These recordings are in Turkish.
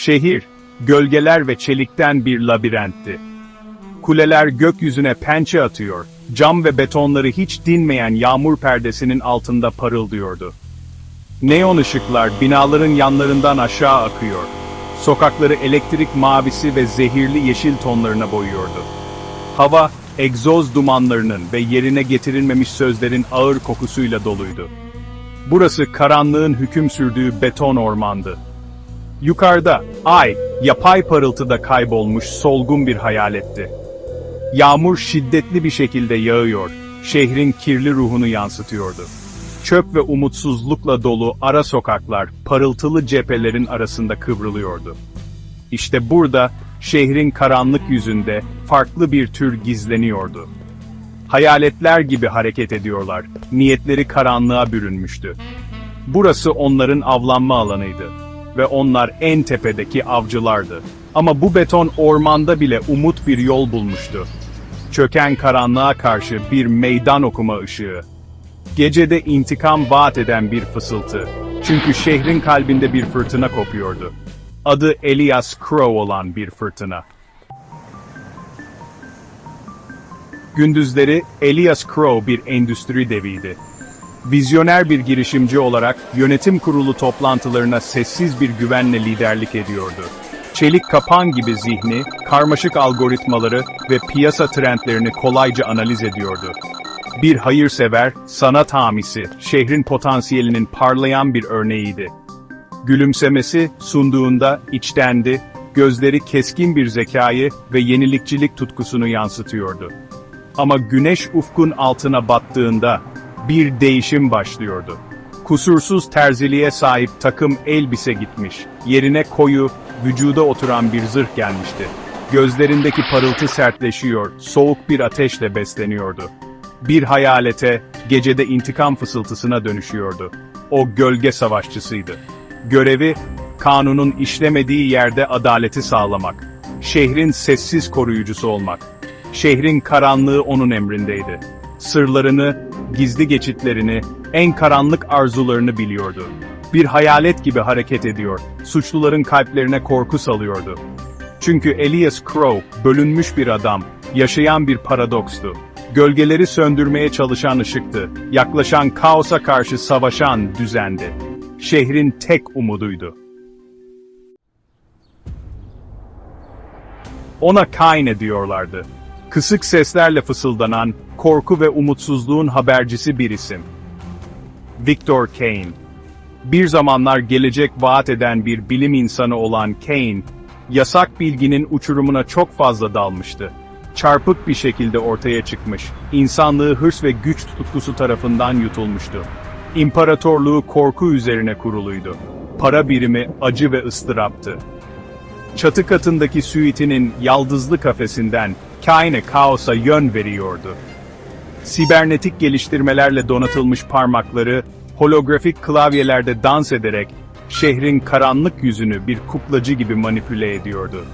Şehir, gölgeler ve çelikten bir labirentti. Kuleler gökyüzüne pençe atıyor, cam ve betonları hiç dinmeyen yağmur perdesinin altında parıldıyordu. Neon ışıklar binaların yanlarından aşağı akıyor. Sokakları elektrik mavisi ve zehirli yeşil tonlarına boyuyordu. Hava, egzoz dumanlarının ve yerine getirilmemiş sözlerin ağır kokusuyla doluydu. Burası karanlığın hüküm sürdüğü beton ormandı. Yukarıda, ay, yapay parıltıda kaybolmuş solgun bir hayaletti. Yağmur şiddetli bir şekilde yağıyor, şehrin kirli ruhunu yansıtıyordu. Çöp ve umutsuzlukla dolu ara sokaklar, parıltılı cephelerin arasında kıvrılıyordu. İşte burada, şehrin karanlık yüzünde, farklı bir tür gizleniyordu. Hayaletler gibi hareket ediyorlar, niyetleri karanlığa bürünmüştü. Burası onların avlanma alanıydı. Ve onlar en tepedeki avcılardı. Ama bu beton ormanda bile umut bir yol bulmuştu. Çöken karanlığa karşı bir meydan okuma ışığı. Gecede intikam vaat eden bir fısıltı. Çünkü şehrin kalbinde bir fırtına kopuyordu. Adı Elias Crow olan bir fırtına. Gündüzleri Elias Crow bir endüstri deviydi. Vizyoner bir girişimci olarak yönetim kurulu toplantılarına sessiz bir güvenle liderlik ediyordu. Çelik kapan gibi zihni, karmaşık algoritmaları ve piyasa trendlerini kolayca analiz ediyordu. Bir hayırsever, sanat hamisi, şehrin potansiyelinin parlayan bir örneğiydi. Gülümsemesi, sunduğunda içtendi, gözleri keskin bir zekayı ve yenilikçilik tutkusunu yansıtıyordu. Ama güneş ufkun altına battığında, bir değişim başlıyordu. Kusursuz terziliğe sahip takım elbise gitmiş, yerine koyu, vücuda oturan bir zırh gelmişti. Gözlerindeki parıltı sertleşiyor, soğuk bir ateşle besleniyordu. Bir hayalete, gecede intikam fısıltısına dönüşüyordu. O gölge savaşçısıydı. Görevi, kanunun işlemediği yerde adaleti sağlamak. Şehrin sessiz koruyucusu olmak. Şehrin karanlığı onun emrindeydi. Sırlarını, gizli geçitlerini, en karanlık arzularını biliyordu. Bir hayalet gibi hareket ediyor, suçluların kalplerine korku salıyordu. Çünkü Elias Crow, bölünmüş bir adam, yaşayan bir paradokstu. Gölgeleri söndürmeye çalışan ışıktı, yaklaşan kaosa karşı savaşan düzendi. Şehrin tek umuduydu. Ona Kain ediyorlardı. Kısık seslerle fısıldanan, korku ve umutsuzluğun habercisi bir isim. Victor Kane. Bir zamanlar gelecek vaat eden bir bilim insanı olan Kane, yasak bilginin uçurumuna çok fazla dalmıştı. Çarpık bir şekilde ortaya çıkmış, insanlığı hırs ve güç tutkusu tarafından yutulmuştu. İmparatorluğu korku üzerine kuruluydu. Para birimi acı ve ıstıraptı. Çatı katındaki süitinin yaldızlı kafesinden kaine kaosa yön veriyordu. Sibernetik geliştirmelerle donatılmış parmakları, holografik klavyelerde dans ederek, şehrin karanlık yüzünü bir kuklacı gibi manipüle ediyordu.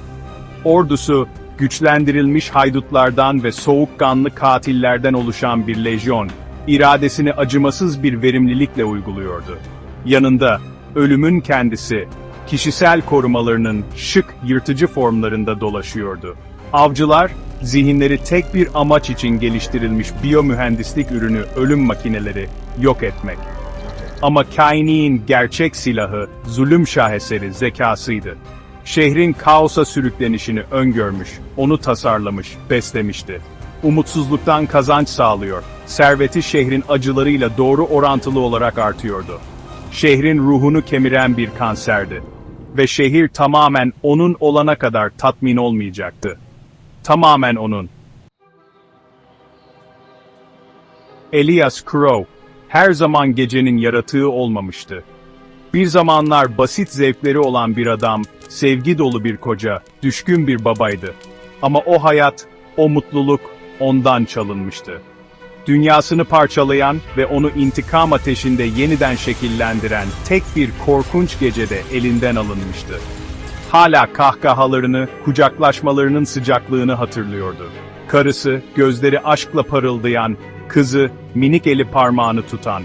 Ordusu, güçlendirilmiş haydutlardan ve soğukkanlı katillerden oluşan bir lejyon, iradesini acımasız bir verimlilikle uyguluyordu. Yanında, ölümün kendisi, kişisel korumalarının şık, yırtıcı formlarında dolaşıyordu. Avcılar, zihinleri tek bir amaç için geliştirilmiş biyomühendislik ürünü ölüm makineleri yok etmek. Ama Kaini'nin gerçek silahı, zulüm şaheseri zekasıydı. Şehrin kaosa sürüklenişini öngörmüş, onu tasarlamış, beslemişti. Umutsuzluktan kazanç sağlıyor, serveti şehrin acılarıyla doğru orantılı olarak artıyordu. Şehrin ruhunu kemiren bir kanserdi. Ve şehir tamamen onun olana kadar tatmin olmayacaktı. Tamamen onun. Elias Crow, her zaman gecenin yaratığı olmamıştı. Bir zamanlar basit zevkleri olan bir adam, sevgi dolu bir koca, düşkün bir babaydı. Ama o hayat, o mutluluk ondan çalınmıştı. Dünyasını parçalayan ve onu intikam ateşinde yeniden şekillendiren tek bir korkunç gecede elinden alınmıştı. Hala kahkahalarını, kucaklaşmalarının sıcaklığını hatırlıyordu. Karısı, gözleri aşkla parıldayan, kızı, minik eli parmağını tutan.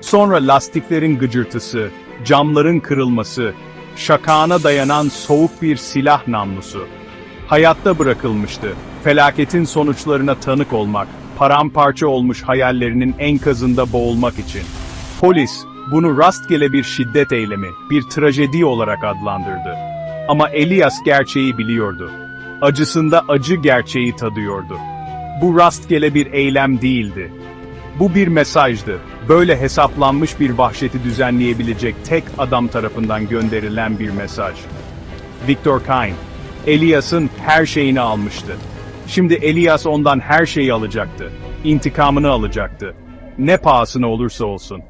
Sonra lastiklerin gıcırtısı, camların kırılması, Şakağına dayanan soğuk bir silah namlusu. Hayatta bırakılmıştı. Felaketin sonuçlarına tanık olmak, paramparça olmuş hayallerinin enkazında boğulmak için. Polis, bunu rastgele bir şiddet eylemi, bir trajedi olarak adlandırdı. Ama Elias gerçeği biliyordu. Acısında acı gerçeği tadıyordu. Bu rastgele bir eylem değildi. Bu bir mesajdı. Böyle hesaplanmış bir vahşeti düzenleyebilecek tek adam tarafından gönderilen bir mesaj. Victor Kine, Elias'ın her şeyini almıştı. Şimdi Elias ondan her şeyi alacaktı. İntikamını alacaktı. Ne pahasına olursa olsun.